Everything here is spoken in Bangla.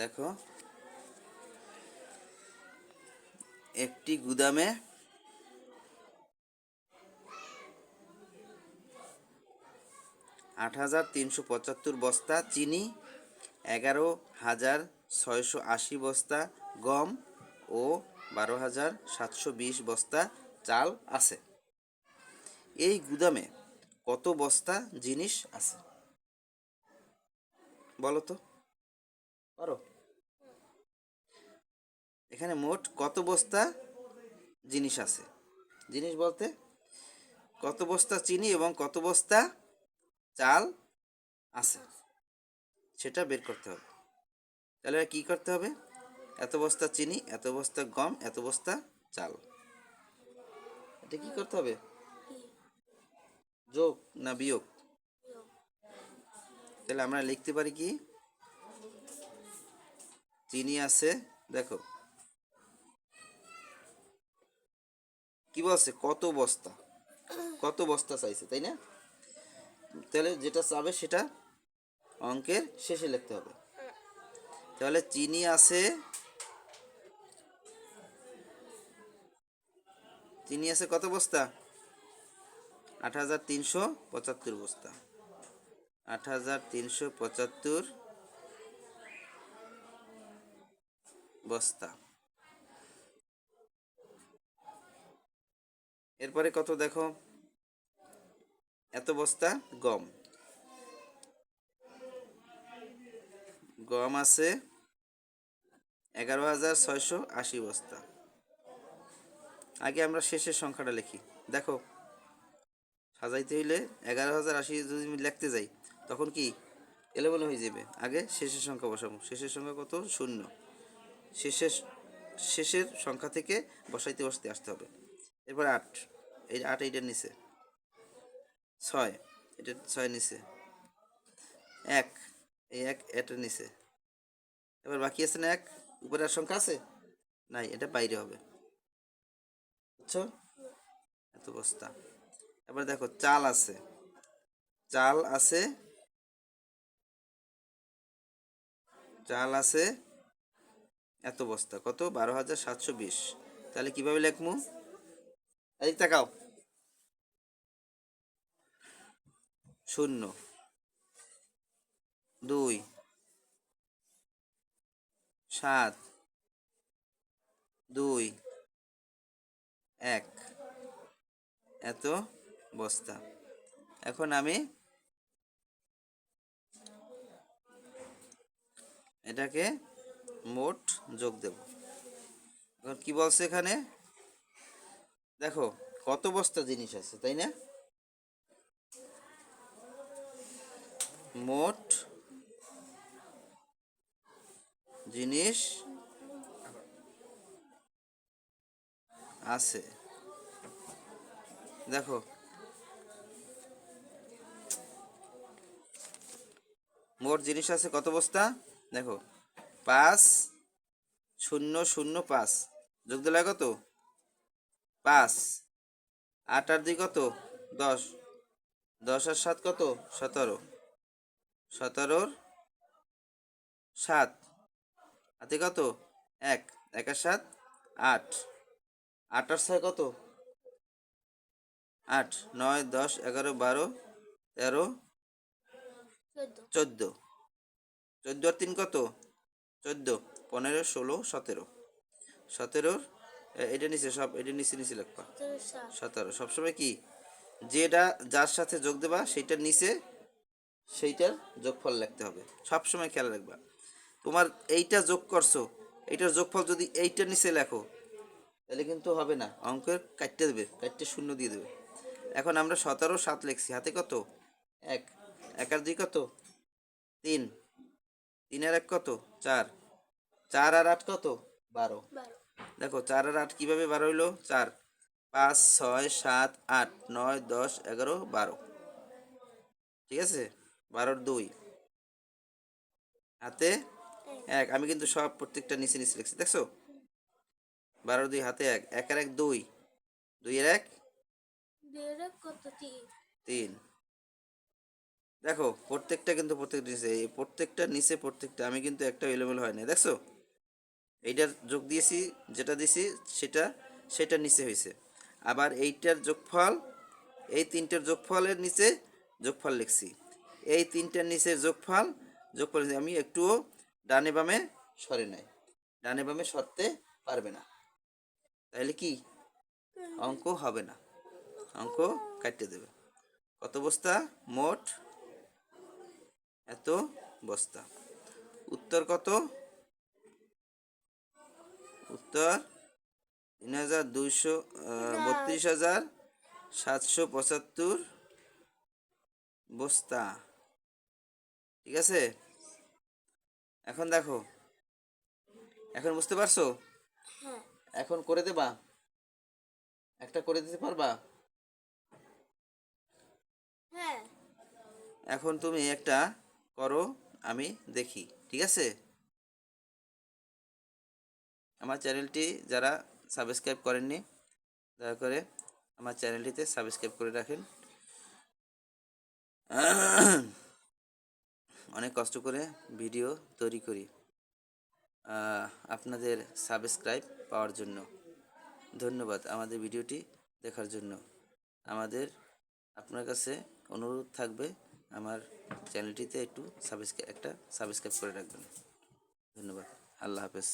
দেখো। একটি গুদামে আট হাজার তিনশো পঁচাত্তর বস্তা চিনি, এগারো হাজার ছয়শো আশি বস্তা গম ও বারো হাজার সাতশো বিশ বস্তা চাল আছে। এই গুদামে কত বস্তা জিনিস আছে? বলো তো। পারো? এখানে মোট কত বস্তা জিনিস আছে? জিনিস বলতে কত বস্তা চিনি এবং কত বস্তা চাল আছে? সেটা বের করতে হবে। তাহলে কি করতে হবে? এত বস্তা চিনি, এত বস্তা গম, এত বস্তা চাল। এটা কি করতে হবে? যোগ না বিয়োগ? তাহলে আমরা লিখতে পারি কি? চিনি আছে, দেখো। কি বলছে? কত বস্তা? কত বস্তা চাইছে, তাই না? তাহলে যেটা চাবে সেটা অঙ্কের শেষে লিখতে হবে। তাহলে চিনি আছে চিনি আছে কত বস্তা? আট হাজার তিনশো পঁচাত্তর বস্তা। আট হাজার তিনশো পঁচাত্তর বস্তা। এরপরে কত দেখো? এত বস্তা গম। গম আছে এগারো হাজার ছয়শো আশি বস্তা। আগে আমরা শেষের সংখ্যাটা লিখি। দেখো, সাজাইতে হইলে এগারো হাজার আশি যদি আমি লিখতে যাই, তখন কি? এলোমেলো হয়ে যাবে আগে শেষের সংখ্যা বসাবো। শেষের সংখ্যা কত? শূন্য। শেষের শেষের সংখ্যা থেকে বসাইতে বসাইতে আসতে হবে। এরপর আট। এই আট এইটার নিচে। ছয়, এটা ছয় নিচে। এক, এই এক এটার নিচে। এবার বাকি আছে না এক? উপরে আর সংখ্যা আছে? নাই, এটা বাইরে হবে। বুঝছ? এত বস্তা। এবার দেখো, চাল আছে। চাল আছে। চাল আছে। এত বস্তা। কত? বারো হাজার সাতশো বিশ। তাহলে কীভাবে লেখমু এদিক তাকাও। শূন্য। দুই। সাত। দুই। এক। এত বস্তা। এখন আমি এটাকে মোট যোগ দেব। এখন কি বলছে এখানে? দেখো, কত বস্তা জিনিস আছে, তাই না? মোট জিনিস আছে। দেখো, মোট জিনিস আছে কত বস্তা? দেখো, পাঁচ, শূন্য শূন্য, পাঁচ। যোগ দিলে কত? পাঁচ। আট আর দুই কত? দশ। দশ আর সাত কত? সতেরো। সতেরোর সাত। হাতে কত? এক। এক আর সাত আট। আট আর ছয় কত? আট। নয় দশ এগারো বারো তেরো চোদ্দ। চোদ্দ। আর তিন কত? চোদ্দ। পনেরো ষোলো সতেরো। সতেরোর এটা নিচে সব এটা নিচে নিচে লিখবা সতেরো। সবসময় কি? যেটা যার সাথে যোগ দেবা সেইটার নিচে সেইটার যোগফল লিখতে হবে। সবসময় খেয়াল রাখবা। তোমার এইটা যোগ করছ এইটার যোগফল যদি এইটার নিচে লেখো তাহলে কিন্তু হবে না। অঙ্কের কাটতে দেবে কাটতে শূন্য দিয়ে দেবে। এখন আমরা সতেরো সাত লিখছি। হাতে কত? এক। এক আর দুই কত? তিন। তিন আর এক কত? চার। চার আর আট কত? বারো। দেখো চার আর আট কীভাবে বারো হইল? চার পাঁচ ছয় সাত আট নয় দশ এগারো বারো। ঠিক আছে? বারোর দুই। হাতে এক। আমি কিন্তু সব প্রত্যেকটা নিচে নিচে লিখছি দেখছ? বারোর দুই হাতে এক। এক আর এক দুই। দুই এর এক তিন। দেখো প্রত্যেকটা কিন্তু প্রত্যেকটা নিচে। প্রত্যেকটা নিচে প্রত্যেকটা আমি কিন্তু একটা এলোমেলো হয় না দেখছ? এইটার যোগ দিয়েছি, যেটা দিয়েছি, সেটা সেটা নিচে হয়েছে। আবার এইটার যোগফল, এই তিনটার যোগফলের নিচে যোগফল লিখছি। এই তিনটার নিচে যোগফল যোগফল। আমি একটুও ডানে বামে সরে নাই। ডানে বামে সরতে পারবে না। তাহলে কি? অঙ্ক হবে না। অঙ্ক কাটতে দেবে। কত বস্তা? মোট এত বস্তা। উত্তর কত? উত্তর তিন হাজার দুইশো বত্রিশ হাজার সাতশো পঁচাত্তর বস্তা। ঠিক আছে? এখন দেখো। এখন বুঝতে পারছ? হ্যাঁ। এখন করে দেবা। একটা করে দিতে পারবা? হ্যাঁ। এখন তুমি একটা করো আমি দেখি। ঠিক আছে? আমার চ্যানেলটি যারা সাবস্ক্রাইব করেননি, দয়া করে আমার চ্যানেলটিতে সাবস্ক্রাইব করে রাখেন। অনেক কষ্ট করে ভিডিও তৈরি করি আপনাদের সাবস্ক্রাইব পাওয়ার জন্য। ধন্যবাদ আমাদের ভিডিওটি দেখার জন্য। আমাদের, আপনার কাছে অনুরোধ থাকবে আমার চ্যানেলটিতে একটু সাবস্ক্রাইব একটা সাবস্ক্রাইব করে রাখবেন। ধন্যবাদ। আল্লাহ হাফেজ।